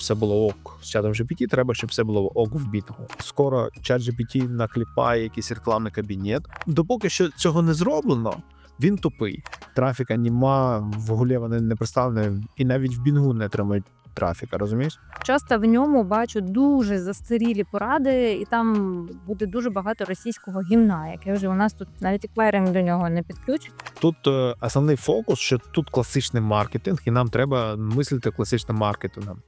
все було ок з чатом GPT, треба, щоб все було ок в бітгу. Скоро чат GPT накліпає якийсь рекламний кабінет. Допоки що цього не зроблено, він тупий. Трафіка нема, в гулі вони не представлені, і навіть в бінгу не отримують трафіка, розумієш? Часто в ньому бачу дуже застарілі поради, і там буде дуже багато російського гімна, яке вже у нас тут навіть еквайринг до нього не підключить. Тут е, основний фокус, що тут класичний маркетинг, і нам треба мислити класичним маркетингом.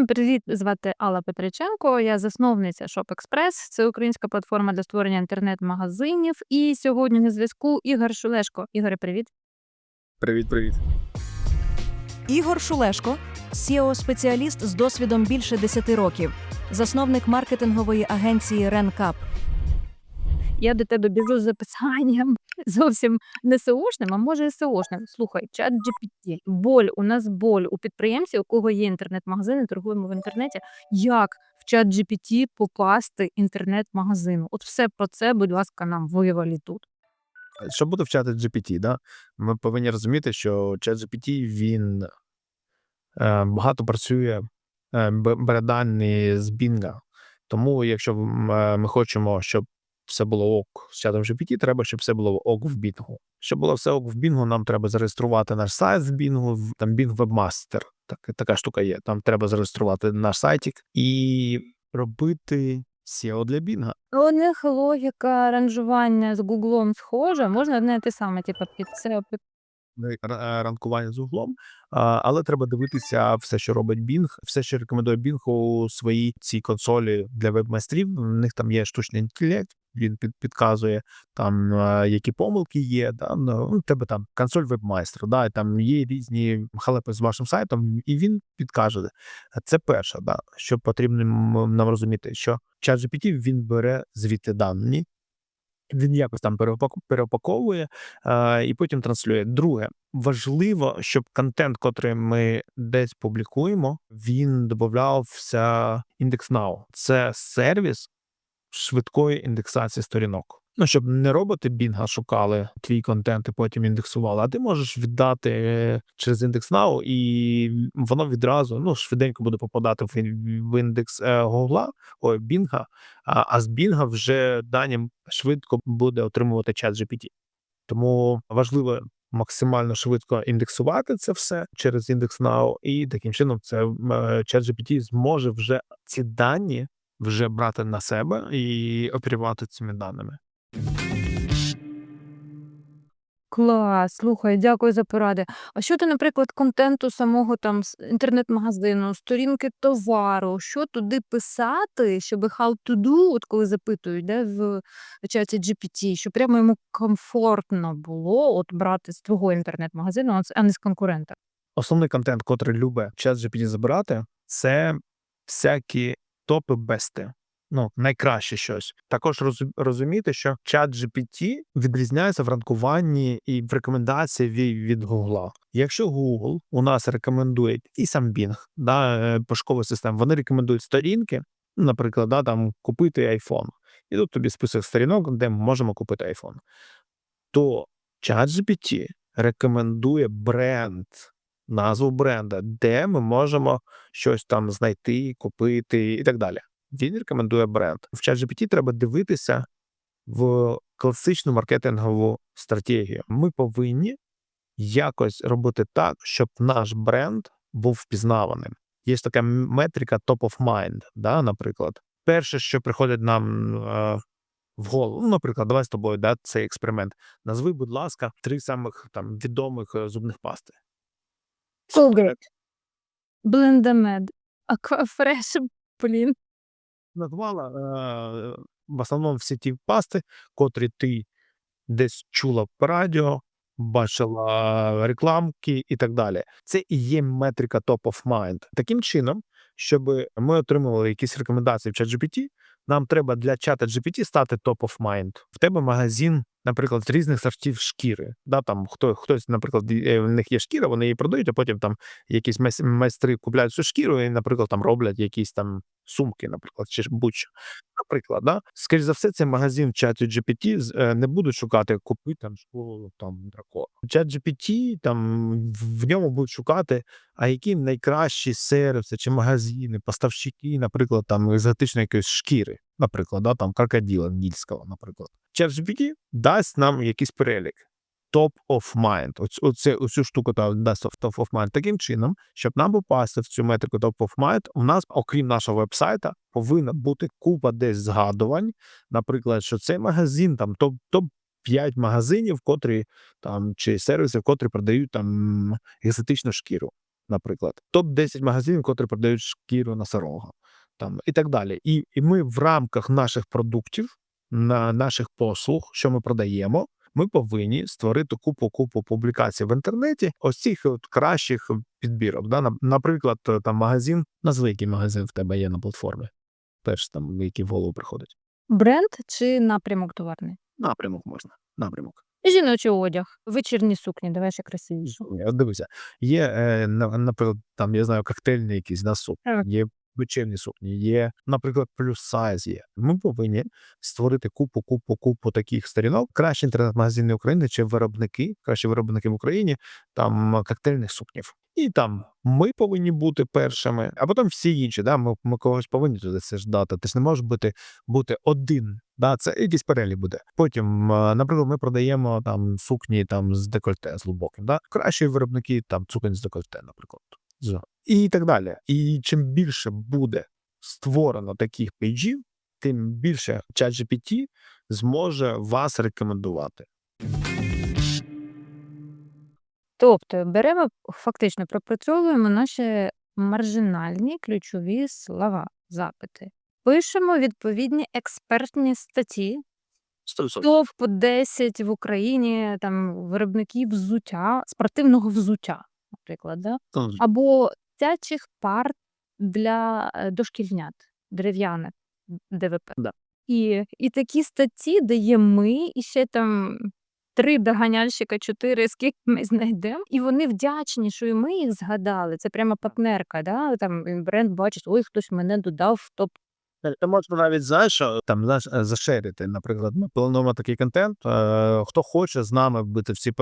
Всім привіт! Звати Алла Петриченко. Я засновниця Shop Express. Це українська платформа для створення інтернет-магазинів. І сьогодні на зв'язку Ігор Шулешко. Ігоре, привіт. Привіт, привіт. Ігор Шулешко, SEO-спеціаліст з досвідом більше 10 років, засновник маркетингової агенції RenCap. Я до тебе біжу з записанням зовсім не СОшним, а може і СОшним. Слухай, чат GPT. Боль, у нас боль у підприємців, у кого є інтернет-магазини, торгуємо в інтернеті. Як в чат GPT попасти інтернет-магазину? От все про це, будь ласка, нам вивалі тут. Щоб бути в чаті GPT, да, ми повинні розуміти, що чат GPT він е, багато працює, е, бере дані з Бінга. Тому, якщо е, ми хочемо, щоб все було ок з чатом GPT, треба, щоб все було ок в Бінгу. Щоб було все ок в Бінгу, нам треба зареєструвати наш сайт в Бінгу, в- там Bing Webmaster. Так, така штука є. Там треба зареєструвати наш сайтик і робити SEO для Бінга. У них логіка ранжування з Гуглом схожа, можна одне те саме, типу, під це під не ра- е, ранкування з углом, але треба дивитися все, що робить Bing, все, що рекомендує Bing у своїй цій консолі для веб-майстрів. У них там є штучний інтелект, він під, підказує там, е, які помилки є. Да? Ну, у тебе там консоль веб-майстра, да? там є різні халепи з вашим сайтом, і він підкаже. Це перше, да? що потрібно нам розуміти, що ChatGPT він бере звідти дані. Він якось там переопак- переопаковує е, і потім транслює. Друге, важливо, щоб контент, котрий ми десь публікуємо, він додавався IndexNow. Це сервіс швидкої індексації сторінок. Ну, щоб не роботи Бінга шукали твій контент і потім індексували, а ти можеш віддати е, через IndexNow, і воно відразу ну, швиденько буде попадати в, індекс е, Гугла, ой, Бінга, а, а з Бінга вже дані швидко буде отримувати чат GPT. Тому важливо максимально швидко індексувати це все через IndexNow, і таким чином це ChatGPT зможе вже ці дані вже брати на себе і оперувати цими даними. Клас, слухай, дякую за поради. А що ти, наприклад, контенту самого там з інтернет-магазину, сторінки товару, що туди писати, щоб how to do, от коли запитують, де в чаті GPT, щоб прямо йому комфортно було от брати з твого інтернет-магазину, а не з конкурента. Основний контент, котрий любить ChatGPT забирати, це всякі топи бести. Ну, найкраще щось. Також розуміти, що чат GPT відрізняється в ранкуванні і в рекомендації від, Google. Якщо Google у нас рекомендує і сам Bing, да, е, пошуковий вони рекомендують сторінки, наприклад, да, там купити iPhone. І тут тобі список сторінок, де ми можемо купити iPhone. То ChatGPT рекомендує бренд, назву бренда, де ми можемо щось там знайти, купити і так далі. Він рекомендує бренд. В ChatGPT треба дивитися в класичну маркетингову стратегію. Ми повинні якось робити так, щоб наш бренд був впізнаваним. Є така метрика top of mind, да, наприклад. Перше, що приходить нам е, в голову, ну, наприклад, давай з тобою да, цей експеримент. Назви, будь ласка, три самих там відомих е, зубних пасти. Colgate. Блендамед. Аквафреш, блін. назвала е, в основному всі ті пасти, котрі ти десь чула по радіо, бачила рекламки і так далі. Це і є метрика top of mind. Таким чином, щоб ми отримували якісь рекомендації в ChatGPT, нам треба для чата GPT стати top of mind. В тебе магазин наприклад, з різних сортів шкіри. Да, там хто хтось, наприклад, е, в них є шкіра, вони її продають, а потім там якісь майстри купляють цю шкіру і, наприклад, там роблять якісь там сумки, наприклад, чи будь-що. Наприклад, да? скоріш за все, цей магазин в чаті GPT е, не будуть шукати купи там школу там дракона. Чат GPT там в ньому будуть шукати, а які найкращі сервіси чи магазини, поставщики, наприклад, там екзотичної якоїсь шкіри, наприклад, да, там крокодила нільського, наприклад. Чат GPT дасть нам якийсь перелік. Top of mind. Оць, оце, оцю штуку дасть top of mind таким чином, щоб нам попасти в цю метрику top of mind, у нас, окрім нашого вебсайта, повинна бути купа десь згадувань. Наприклад, що цей магазин там топ топ 5 магазинів, котрі там чи сервісів, котрі продають там екзотичну шкіру, наприклад, топ 10 магазинів, котрі продають шкіру носорога, там і так далі. І, і ми в рамках наших продуктів, на наших послуг, що ми продаємо, ми повинні створити купу купу публікацій в інтернеті, ось цих от кращих підбірок. Да? Нап- Наприклад, е, там магазин, назви який магазин в тебе є на платформі. Перш там, який в голову приходить. Бренд чи напрямок товарний? Напрямок можна. Напрямок. Жіночий одяг, вечірні сукні, давай ще красивіше. Дивися, є, е, на- наприклад, там, я знаю, коктейльні якісь сукні, Так. є вечірні сукні, є, наприклад, плюс сайз є. Ми повинні створити купу, купу, купу таких сторінок. Кращі інтернет-магазини України чи виробники, кращі виробники в Україні, там коктейльних сукнів. І там ми повинні бути першими, а потім всі інші. Да, ми, ми когось повинні туди це ж дати. Ти ж не можеш бути, бути один. Да, це якийсь перелік буде. Потім, е, наприклад, ми продаємо там сукні там з декольте з глибоким. Да? Кращі виробники там суконь з декольте, наприклад. І так далі. І чим більше буде створено таких пейджів, тим більше ChatGPT зможе вас рекомендувати. Тобто беремо, фактично пропрацьовуємо наші маржинальні ключові слова, запити. Пишемо відповідні експертні статті, 100%. топ 10 в Україні там виробників взуття, спортивного взуття, наприклад, да? або дитячих пар для е, дошкільнят, дерев'яних ДВП. Да. І, і такі статті дає ми, і ще там три доганяльщика, чотири, скільки ми знайдемо, і вони вдячні, що і ми їх згадали. Це прямо партнерка, да? там бренд бачить, ой, хтось мене додав в топ. Е, Ти можеш навіть знаєш, що там знаєш, е, зашерити. Наприклад, ми плануємо такий контент. е, Хто хоче з нами бути всі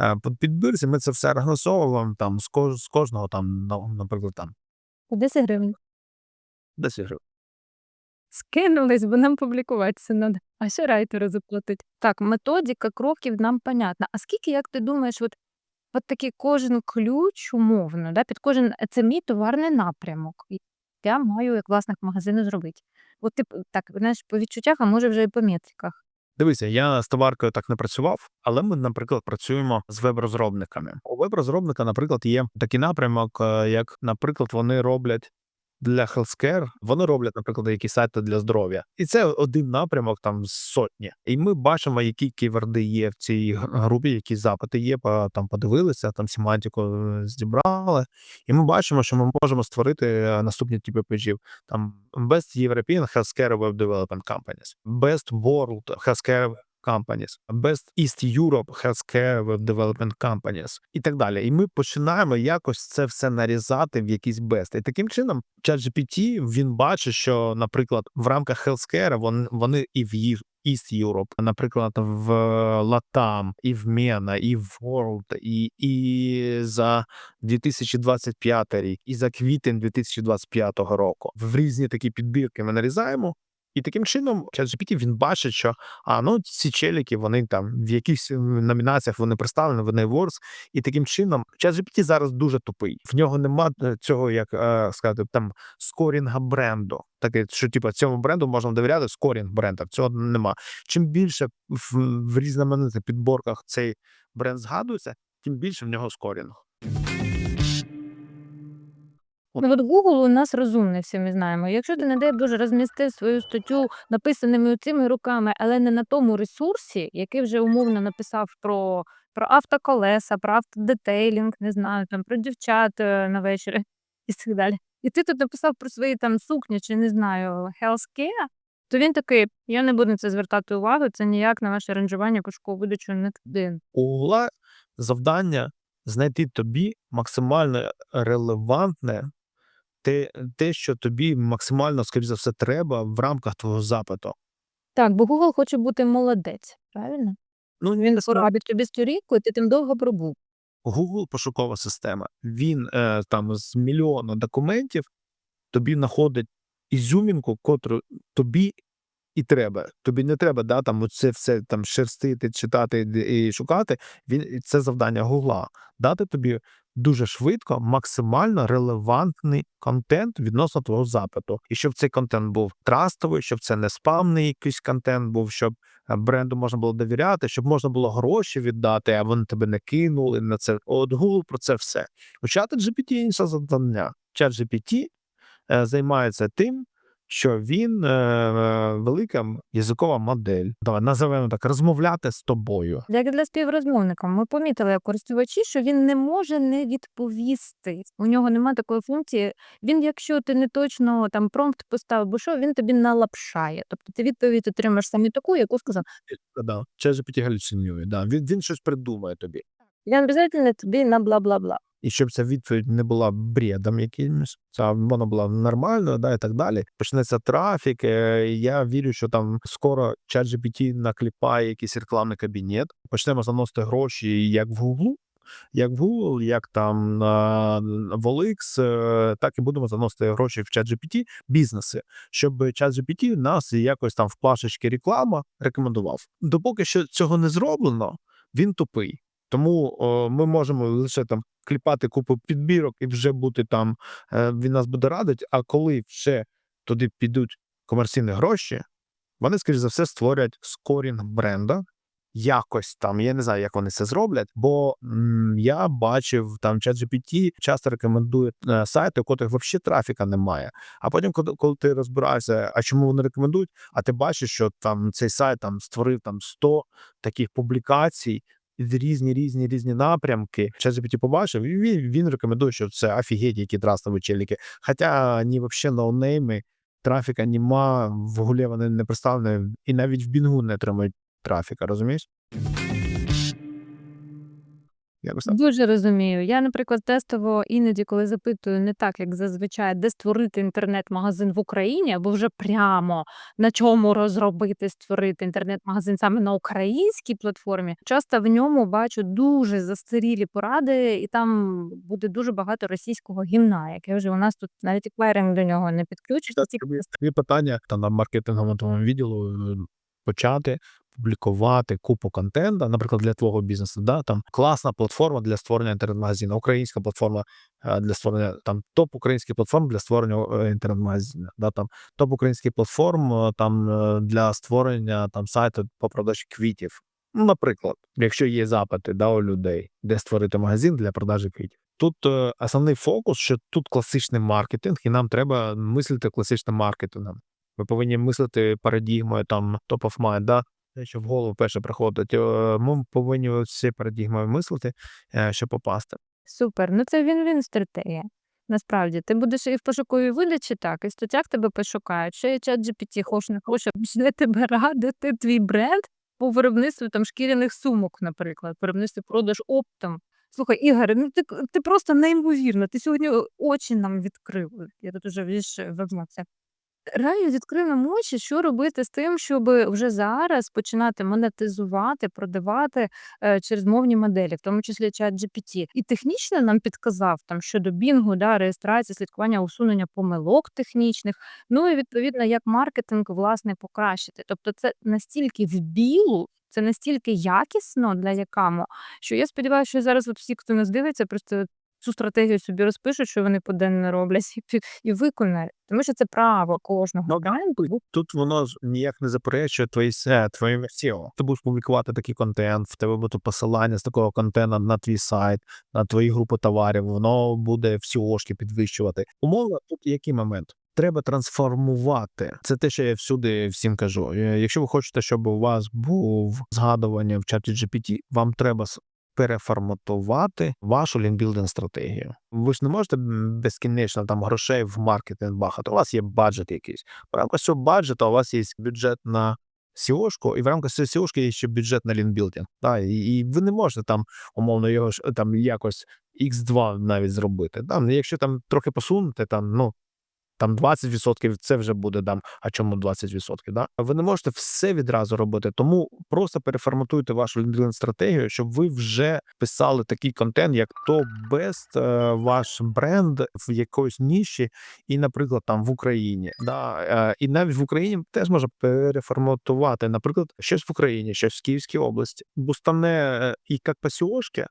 е, по підбірці, ми це все організовуємо там з кож, з кожного там, на- наприклад, там 10 гривень. 10 гривень. Скинулись, бо нам публікуватися треба. А ще райтеру заплатить. Так, методика кроків нам понятна. А скільки, як ти думаєш, от, от такий кожен ключ умовно, да, під кожен це мій товарний напрямок. І Я маю як власник магазину зробити. От ти так, знаєш, по відчуттях, а може вже і по метриках. Дивися, я з товаркою так не працював, але ми, наприклад, працюємо з веб-розробниками. У веб-розробника, наприклад, є такий напрямок, е, як, наприклад, вони роблять для healthcare, вони роблять, наприклад, якісь сайти для здоров'я. І це один напрямок там з сотні. І ми бачимо, які ківерди є в цій групі, які запити є, там подивилися, там семантику е, зібрали. І ми бачимо, що ми можемо створити е, наступні типи пейджів. Там Best European Healthcare Web Development Companies, Best World Healthcare Companies, Best East Europe Healthcare Development Companies і так далі. І ми починаємо якось це все нарізати в якийсь best. І таким чином ChatGPT, він бачить, що, наприклад, в рамках healthcare вони, вони і в Ї- East Europe, наприклад, в Latam, і в MENA, і в World, і, і за 2025 рік, і за квітень 2025 року. В різні такі підбірки ми нарізаємо. І таким чином ChatGPT він бачить, що а ну ці челіки, вони там в якихось е, номінаціях вони представлені, вони Awards, і таким чином ChatGPT зараз дуже тупий. В нього нема е, цього, як е, сказати, там скорінга бренду. Таке, що типу, цьому бренду можна довіряти, скорінг бренда. Цього нема. Чим більше в, в різноманітних підборках цей бренд згадується, тим більше в нього скорінг. Ну, от Google у нас розумний, всі ми знаємо. Якщо ти, не дай Боже, розмістив свою статтю написаними цими руками, але не на тому ресурсі, який вже умовно написав про, про автоколеса, про автодетейлінг, не знаю, там про дівчат е, на вечір і так далі. І ти тут написав про свої там сукні чи не знаю, healthcare, То він такий: я не буду на це звертати увагу, це ніяк на ваше аранжування кошкову видачу не. У Гугла завдання знайти тобі максимально релевантне те, те, що тобі максимально, скоріш за все, треба в рамках твого запиту. Так, бо Google хоче бути молодець, правильно? Ну, Він поробить тобі сторінку, і ти тим довго пробув. Google пошукова система. Він е, там з мільйона документів тобі знаходить ізюмінку, котру тобі і треба. Тобі не треба да, там це все там шерстити, читати і шукати. Він це завдання Гугла. Дати тобі дуже швидко максимально релевантний контент відносно твого запиту. І щоб цей контент був трастовий, щоб це не спамний якийсь контент був, щоб е, бренду можна було довіряти, щоб можна було гроші віддати, а вони тебе не кинули на це. От Google про це все. У чата GPT інше завдання. Чат GPT е, займається тим, що він е, е, велика язикова модель. Давай називаємо так розмовляти з тобою. Як для співрозмовника, ми помітили як користувачі, що він не може не відповісти. У нього немає такої функції. Він, якщо ти не точно там промпт поставив, бо що він тобі налапшає. Тобто ти відповідь отримаєш саме таку, яку сказав. Да. GPT галюцинує. Да. Він, він щось придумає тобі. Я обов'язково тобі на бла-бла-бла. І щоб ця відповідь не була бредом якимось, ця вона була нормальною, да, і так далі. Почнеться трафік. е, Я вірю, що там скоро ChatGPT накліпає якийсь рекламний кабінет. Почнемо заносити гроші як в Google, як в Google, як там на OLX, е, так і будемо заносити гроші в ChatGPT бізнеси, щоб ChatGPT нас якось там в плашечки реклама рекомендував. Допоки що цього не зроблено, він тупий. Тому о, ми можемо лише там кліпати купу підбірок і вже бути там, е, він нас буде радить. А коли вже туди підуть комерційні гроші, вони, скоріш за все, створять скорінг бренда. Якось там, я не знаю, як вони це зроблять, бо м, я бачив там ChatGPT часто рекомендує е, сайти, у котрих взагалі трафіка немає. А потім, коли, коли ти розбираєшся, а чому вони рекомендують, а ти бачиш, що там цей сайт там створив там 100 таких публікацій, різні різні різні напрямки. ChatGPT побачив, і він, він рекомендує, що це офігеть, які трастові челіки. Хоча вони взагалі ноунейми, трафіка нема, в вони не представлені, і навіть в Бінгу не отримують трафіка, розумієш? Якось так. Дуже розумію. Я, наприклад, тестово іноді, коли запитую не так, як зазвичай, де створити інтернет-магазин в Україні, або вже прямо на чому розробити, створити інтернет-магазин саме на українській платформі, часто в ньому бачу дуже застарілі поради, і там буде дуже багато російського гімна, яке вже у нас тут навіть еквайринг до нього не підключиться. Тобі тобі питання там на маркетинговому відділу е, почати публікувати купу контента, наприклад, для твого бізнесу. Да? Там класна платформа для створення інтернет-магазину, українська платформа е, для створення там топ українських платформ для створення е, інтернет-магазину. Да? Там топ українських платформ е, там для створення там сайту по продажі квітів. Наприклад, якщо є запити да, у людей, де створити магазин для продажі квітів. Тут основний фокус, що тут класичний маркетинг, і нам треба мислити класичним маркетингом. Ми повинні мислити парадігмою там top of mind, да? Те, що в голову перше приходить. Е, Ми повинні ці парадігмою мислити, е, щоб попасти. Супер. Ну це він-він стратегія. Насправді, ти будеш і в пошуковій видачі так, і в статтях тебе пошукають. Ще і чат GPT хоч не хоче, почне тебе радити твій бренд по виробництву там шкіряних сумок, наприклад, виробництві продаж оптом. Слухай, Ігор, ну ти, ти просто неймовірно. Ти сьогодні очі нам відкрив. Я тут уже віж вебмався. Реально відкрив нам очі, що робити з тим, щоб вже зараз починати монетизувати, продавати е, через мовні моделі, в тому числі чат GPT. І технічно нам підказав там щодо бінгу, да, реєстрації, слідкування, усунення помилок технічних. Ну і відповідно, як маркетинг власне покращити. Тобто, це настільки в білу. Це настільки якісно для якамо, що я сподіваюся, що зараз всі, хто нас дивиться, просто цю стратегію собі розпишуть, що вони поденно роблять, і, і виконають. Тому що це право кожного Ну, бренду. Тут воно ніяк не заперечує твої се, твоє SEO. Ти будеш публікувати такий контент, в тебе буде посилання з такого контенту на твій сайт, на твої групи товарів, воно буде всі ошки підвищувати. Умовно, тут який момент? Треба трансформувати. Це те, що я всюди всім кажу. Е, Якщо ви хочете, щоб у вас був згадування в чаті GPT, вам треба переформатувати вашу лінбілдинг стратегію. Ви ж не можете безкінечно там грошей в маркетинг багато. У вас є баджет якийсь. В рамках цього баджету у вас є бюджет на SEO-шку, і в рамках цієї SEO-шки є ще бюджет на лінбілдинг. Да? І, і ви не можете там умовно його ж там якось X2 навіть зробити. Там, якщо там трохи посунути, там ну. Там 20% це вже буде там, а чому 20%, да? Ви не можете все відразу робити, тому просто переформатуйте вашу LinkedIn стратегію, щоб ви вже писали такий контент, як топ бест ваш бренд в якоїсь ніші, і, наприклад, там в Україні. Да? Е, І навіть в Україні теж можна переформатувати, наприклад, щось в Україні, щось в Київській області. Бустане е, і як по SEO-шки,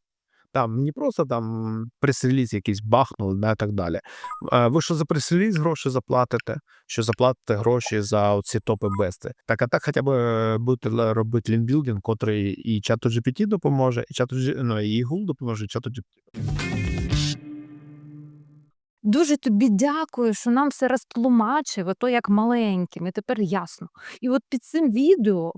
там не просто там прес-реліз якийсь бахнули, да, і так далі. Ви що за прес-реліз гроші заплатите, що заплатите гроші за ці топи бести. Так, а так хоча б е, будете робити лінбілдинг, котрий і чату GPT допоможе, і чату ну, і Google допоможе, і чату GPT. Дуже тобі дякую, що нам все розтлумачив, ото як маленьким, і тепер ясно. І от під цим відео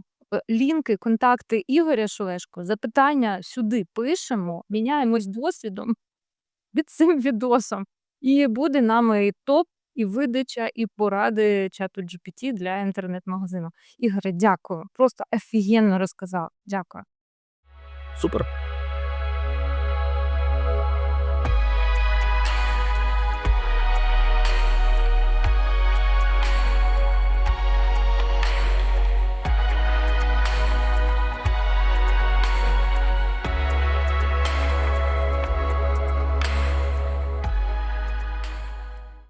лінки, контакти Ігоря Шулешко, запитання сюди пишемо, міняємось досвідом під цим відосом. І буде нам і топ, і видача, і поради чату GPT для інтернет-магазину. Ігоре, дякую. Просто офігенно розказав. Дякую. Супер.